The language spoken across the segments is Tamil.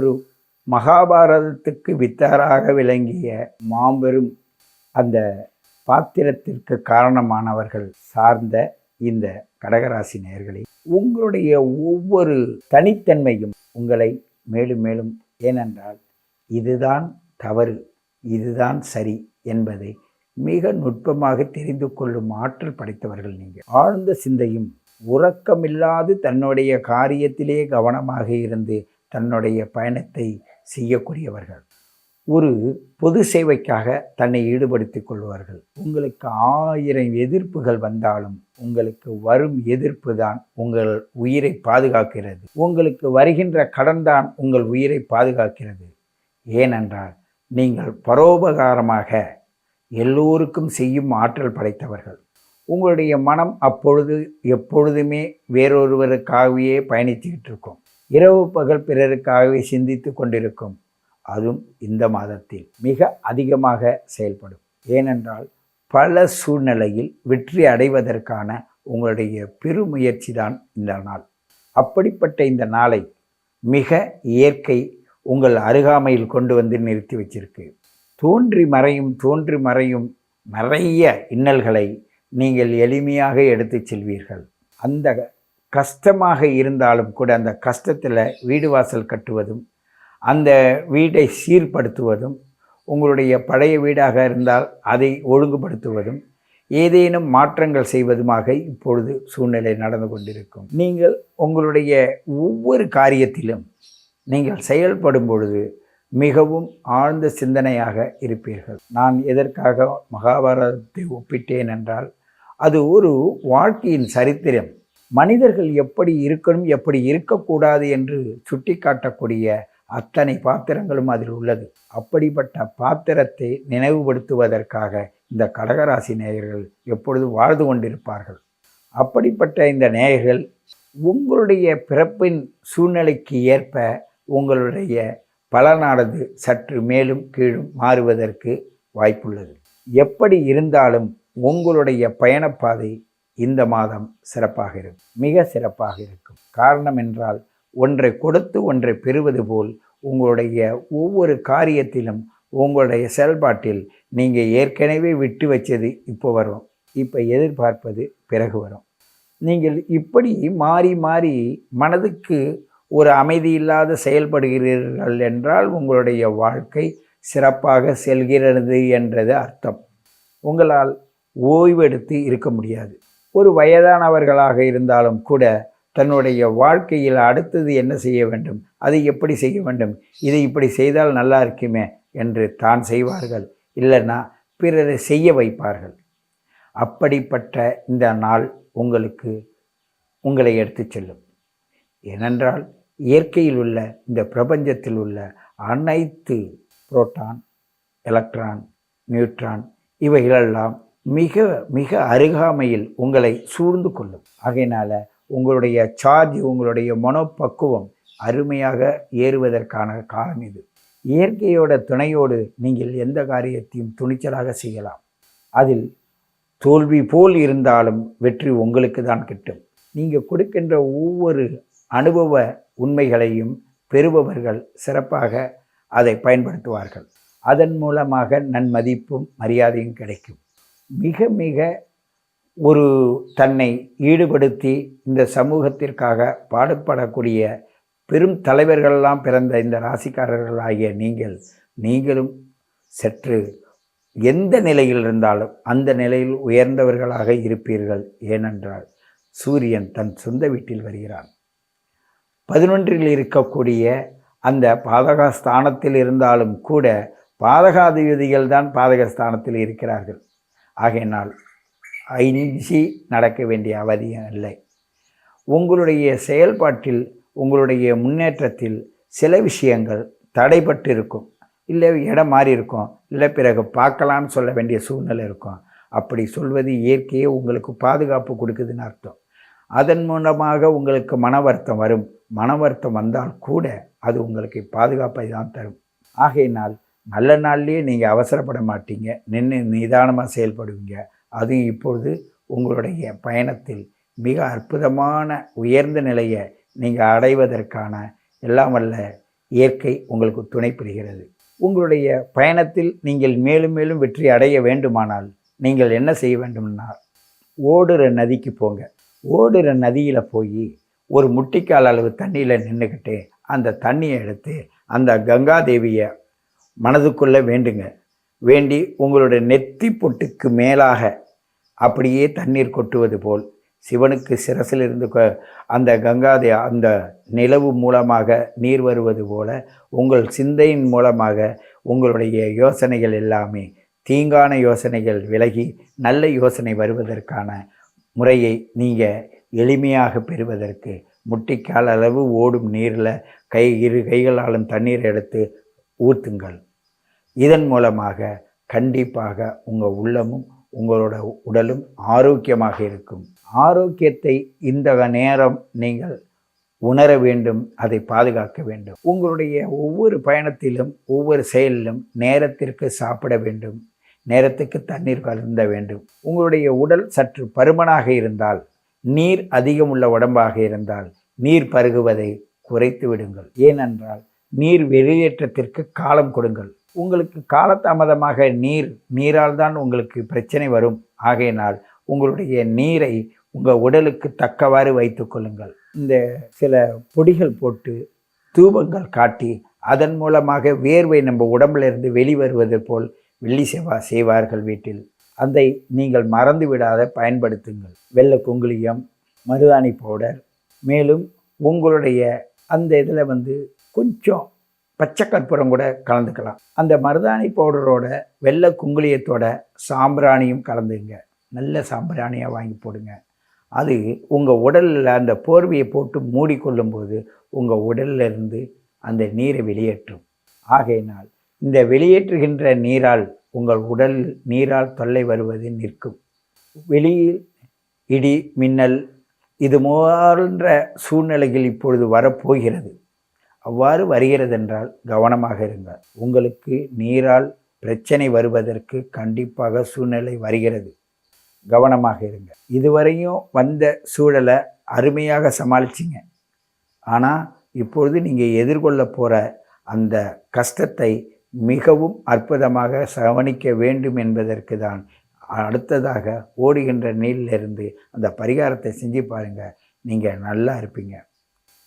ஒரு மகாபாரதத்துக்கு வித்தாராக விளங்கிய மாபெரும் அந்த பாத்திரத்திற்கு காரணமானவர்கள் சார்ந்த இந்த கடகராசி நேர்களை உங்களுடைய ஒவ்வொரு தனித்தன்மையும் உங்களை மேலும் மேலும் ஏனென்றால் இதுதான் தவறு இதுதான் சரி என்பதை மிக நுட்பமாக தெரிந்து கொள்ளும் ஆற்றல் படைத்தவர்கள் நீங்கள். ஆழ்ந்த சிந்தையும் உறக்கமில்லாது தன்னுடைய காரியத்திலே கவனமாக இருந்து தன்னுடைய பயணத்தை செய்யக்கூடியவர்கள். ஒரு பொது சேவைக்காக தன்னை ஈடுபடுத்திக் கொள்வார்கள். உங்களுக்கு ஆயிரம் எதிர்ப்புகள் வந்தாலும் உங்களுக்கு வரும் எதிர்ப்பு தான் உங்கள் உயிரை பாதுகாக்கிறது. உங்களுக்கு வருகின்ற கடன் தான் உங்கள் உயிரை பாதுகாக்கிறது. ஏனென்றால் நீங்கள் பரோபகாரமாக எல்லோருக்கும் செய்யும் ஆற்றல் படைத்தவர்கள். உங்களுடைய மனம் அப்பொழுது எப்பொழுதுமே வேறொருவருக்காகவே பயணித்துக்கிட்டு இருக்கும். இரவு பகல் பிறருக்காகவே சிந்தித்து கொண்டிருக்கும். அதுவும் இந்த மாதத்தில் மிக அதிகமாக செயல்படும். ஏனென்றால் பல சூழ்நிலையில் வெற்றி அடைவதற்கான உங்களுடைய பெருமுயற்சி தான் இந்த நாள். அப்படிப்பட்ட இந்த நாளை மிக இயற்கை உங்கள் அருகாமையில் கொண்டு வந்து நிறுத்தி வச்சிருக்கு. தோன்றி மறையும் தோன்றி மறையும் நிறைய இன்னல்களை நீங்கள் எளிமையாக எடுத்துச் செல்வீர்கள். அந்த கஷ்டமாக இருந்தாலும் கூட அந்த கஷ்டத்தில் வீடு வாசல் கட்டுவதும் அந்த வீடை சீர்படுத்துவதும் உங்களுடைய பழைய வீடாக இருந்தால் அதை ஒழுங்குபடுத்துவதும் ஏதேனும் மாற்றங்கள் செய்வதுமாக இப்பொழுது சூழ்நிலை நடந்து கொண்டிருக்கும். நீங்கள் உங்களுடைய ஒவ்வொரு காரியத்திலும் நீங்கள் செயல்படும் பொழுது மிகவும் ஆழ்ந்த சிந்தனையாக இருப்பீர்கள். நான் எதற்காக மகாபாரதத்தை ஒப்பிட்டேன் என்றால் அது ஒரு வாழ்க்கையின் சரித்திரம். மனிதர்கள் எப்படி இருக்கணும் எப்படி இருக்கக்கூடாது என்று சுட்டிக்காட்டக்கூடிய அத்தனை பாத்திரங்களும் அதில் உள்ளது. அப்படிப்பட்ட பாத்திரத்தை நினைவுபடுத்துவதற்காக இந்த கடகராசி நேயர்கள் எப்பொழுதும் வாழ்ந்து கொண்டிருப்பார்கள்? அப்படிப்பட்ட இந்த நேயர்கள் உங்களுடைய பிறப்பின் சூழ்நிலைக்கு ஏற்ப உங்களுடைய பலனானது சற்று மேலும் கீழும் மாறுவதற்கு வாய்ப்புள்ளது. எப்படி இருந்தாலும் உங்களுடைய பயணப்பாதை இந்த மாதம் சிறப்பாக இருக்கும். மிக சிறப்பாக இருக்கும். காரணம் என்றால் ஒன்றை கொடுத்து ஒன்றை பெறுவது போல் உங்களுடைய ஒவ்வொரு காரியத்திலும் உங்களுடைய செயல்பாட்டில் நீங்கள் ஏற்கனவே விட்டு வச்சது இப்போ வரும். இப்போ எதிர்பார்ப்பது பிறகு வரும். நீங்கள் இப்படி மாறி மாறி மனதுக்கு ஒரு அமைதி இல்லாத செயல்படுகிறீர்கள் என்றால் உங்களுடைய வாழ்க்கை சிறப்பாக செல்கிறது என்றது அர்த்தம். உங்களால் ஓய்வெடுத்து இருக்க முடியாது. ஒரு வயதானவர்களாக இருந்தாலும் கூட தன்னுடைய வாழ்க்கையில் அடுத்தது என்ன செய்ய வேண்டும்? அதை எப்படி செய்ய வேண்டும்? இதை இப்படி செய்தால் நல்லா இருக்குமே? என்று தான் செய்வார்கள். இல்லைன்னா பிறரை செய்ய வைப்பார்கள். அப்படிப்பட்ட இந்த நாள் உங்களுக்கு உங்களை எடுத்துச் செல்லும். ஏனென்றால் இயற்கையில் உள்ள இந்த பிரபஞ்சத்தில் உள்ள அனைத்து புரோட்டான் எலக்ட்ரான் நியூட்ரான் இவைகளெல்லாம் மிக மிக அருகாமையில் உங்களை சூழ்ந்து கொள்ளும். ஆகையினால உங்களுடைய சார்ஜ் உங்களுடைய மனோபக்குவம் அருமையாக ஏறுவதற்கான காலம் இது. இயற்கையோட துணையோடு நீங்கள் எந்த காரியத்தையும் துணிச்சலாக செய்யலாம். அதில் தோல்வி போல் இருந்தாலும் வெற்றி உங்களுக்கு தான் கிட்டும். நீங்கள் கொடுக்கின்ற ஒவ்வொரு அனுபவ உண்மைகளையும் பெறுபவர்கள் சிறப்பாக அதை பயன்படுத்துவார்கள். அதன் மூலமாக நன்மதிப்பும் மரியாதையும் கிடைக்கும். மிக மிக ஒரு தன்னை ஈடுபடுத்தி இந்த சமூகத்திற்காக பாடுபடக்கூடிய பெரும் தலைவர்களெல்லாம் பிறந்த இந்த ராசிக்காரர்கள் ஆகிய நீங்கள் நீங்களும் சற்று எந்த நிலையில் இருந்தாலும் அந்த நிலையில் உயர்ந்தவர்களாக இருப்பீர்கள் ஏனென்றால் சூரியன் தன் சொந்த வீட்டில் வருகிறான். பதினொன்றில் இருக்கக்கூடிய அந்த பாதகஸ்தானத்தில் இருந்தாலும் கூட பாதகாதிபதிகள் தான் பாதகஸ்தானத்தில் இருக்கிறார்கள். ஆகையினால் ஐஞ்சி நடக்க வேண்டிய அவதியம் இல்லை. உங்களுடைய செயல்பாட்டில் உங்களுடைய முன்னேற்றத்தில் சில விஷயங்கள் தடைப்பட்டு இருக்கும் இல்லை இடம் மாறி இருக்கும் இல்லை பிறகு பார்க்கலான்னு சொல்ல வேண்டிய சூழ்நிலை இருக்கும். அப்படி சொல்வது இயற்கையே உங்களுக்கு பாதுகாப்பு கொடுக்குதுன்னு அர்த்தம். அதன் மூலமாக உங்களுக்கு மன வருத்தம் வரும். மன வருத்தம் வந்தால் கூட அது உங்களுக்கு பாதுகாப்பை தான் தரும். ஆகையினால் நல்ல நாள்லேயே நீங்கள் அவசரப்பட மாட்டீங்க. நின்று நிதானமாக செயல்படுவீங்க. அதுவும் இப்பொழுது உங்களுடைய பயணத்தில் மிக அற்புதமான உயர்ந்த நிலையை நீங்கள் அடைவதற்கான எல்லாம் வல்ல இயற்கை உங்களுக்கு துணை புரிகிறது உங்களுடைய பயணத்தில் நீங்கள் மேலும் மேலும் வெற்றி அடைய வேண்டுமானால் நீங்கள் என்ன செய்ய வேண்டும்னா ஓடுற நதிக்கு போங்க. ஓடுற நதியில் போய் ஒரு முட்டிக்கால் அளவு தண்ணியில் நின்றுக்கிட்டு அந்த தண்ணியை எடுத்து அந்த கங்காதேவியை மனதுக்குள்ளே வேண்டுங்க. வேண்டி உங்களுடைய நெத்தி பொட்டுக்கு மேலாக அப்படியே தண்ணீர் கொட்டுவது போல் சிவனுக்கு சிரசிலிருந்து கொ- அந்த கங்காதே அந்த நிலவு மூலமாக நீர் வருவது போல உங்கள் சிந்தையின் மூலமாக உங்களுடைய யோசனைகள் எல்லாமே தீங்கான யோசனைகள் விலகி நல்ல யோசனை வருவதற்கான முறையை நீங்கள் எளிமையாக பெறுவதற்கு முட்டிக்கால் அளவு ஓடும் நீரில் கை இரு கைகளாலும் தண்ணீர் எடுத்து ஊற்றுங்கள் இதன் மூலமாக கண்டிப்பாக உங்கள் உள்ளமும் உங்களோட உடலும் ஆரோக்கியமாக இருக்கும். ஆரோக்கியத்தை இந்த நேரம் நீங்கள் உணர வேண்டும் அதை பாதுகாக்க வேண்டும். உங்களுடைய ஒவ்வொரு பயணத்திலும் ஒவ்வொரு செயலிலும் நேரத்திற்கு சாப்பிட வேண்டும். நேரத்துக்கு தண்ணீர் கலந்த வேண்டும். உங்களுடைய உடல் சற்று பருமனாக இருந்தால் நீர் அதிகம் உள்ள உடம்பாக இருந்தால் நீர் பருகுவதை குறைத்து விடுங்கள். ஏனென்றால் நீர் வெளியேற்றத்திற்கு காலம் கொடுங்கள். உங்களுக்கு காலதாமதமாக நீர் நீரால் தான் உங்களுக்கு பிரச்சனை வரும். ஆகையினால் உங்களுடைய நீரை உங்கள் உடலுக்கு தக்கவாறு வைத்து கொள்ளுங்கள். இந்த சில பொடிகள் போட்டு தூபங்கள் காட்டி அதன் மூலமாக வேர்வை நம்ம உடம்பிலிருந்து வெளிவருவது போல் வெள்ளி செவ்வா செய்வார்கள் வீட்டில். அதை நீங்கள் மறந்து விடாத பயன்படுத்துங்கள். வெள்ளை குங்குளியம் மருதாணி பவுடர். மேலும் உங்களுடைய அந்த இதில் வந்து கொஞ்சம் பச்சை கற்பூரம் கூட கலந்துக்கலாம். அந்த மருதாணி பவுடரோட வெள்ளை குங்குளியத்தோட சாம்பிராணியும் கலந்துங்க. நல்ல சாம்பிராணியாக வாங்கி போடுங்க. அது உங்கள் உடலில் அந்த போர்வையை போட்டு மூடிக்கொள்ளும்போது உங்கள் உடல்ல இருந்து அந்த நீரை வெளியேற்றும். ஆகையினால் இந்த வெளியேற்றுகின்ற நீரால் உங்கள் உடல் நீரால் தொல்லை வருவது நிற்கும். வெளியில் இடி மின்னல் இது போன்ற சூழ்நிலைகள் இப்பொழுது வரப்போகிறது. அவ்வாறு வருகிறதென்றால் கவனமாக இருங்கள். உங்களுக்கு நீரால் பிரச்சனை வருவதற்கு கண்டிப்பாக சூழ்நிலை வருகிறது. கவனமாக இருங்க இதுவரையும் வந்த சூழலை அருமையாக சமாளிச்சிங்க. ஆனால் இப்பொழுது நீங்கள் எதிர்கொள்ள போகிற அந்த கஷ்டத்தை மிகவும் அற்புதமாக கவனிக்க வேண்டும் என்பதற்கு தான் அடுத்ததாக ஓடுகின்ற நீரிலிருந்து அந்த பரிகாரத்தை செஞ்சு பாருங்கள் நீங்கள் நல்லா இருப்பீங்க.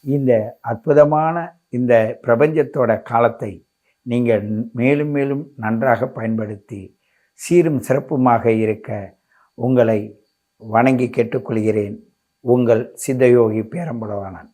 இந்த அற்புதமான இந்த பிரபஞ்சத்தோட காலத்தை நீங்கள் மேலும் மேலும் நன்றாக பயன்படுத்தி சீரும் சிறப்புமாக இருக்க உங்களை வணங்கி கேட்டுக்கொள்கிறேன். உங்கள் சித்தயோகி பேரம்புலவானன்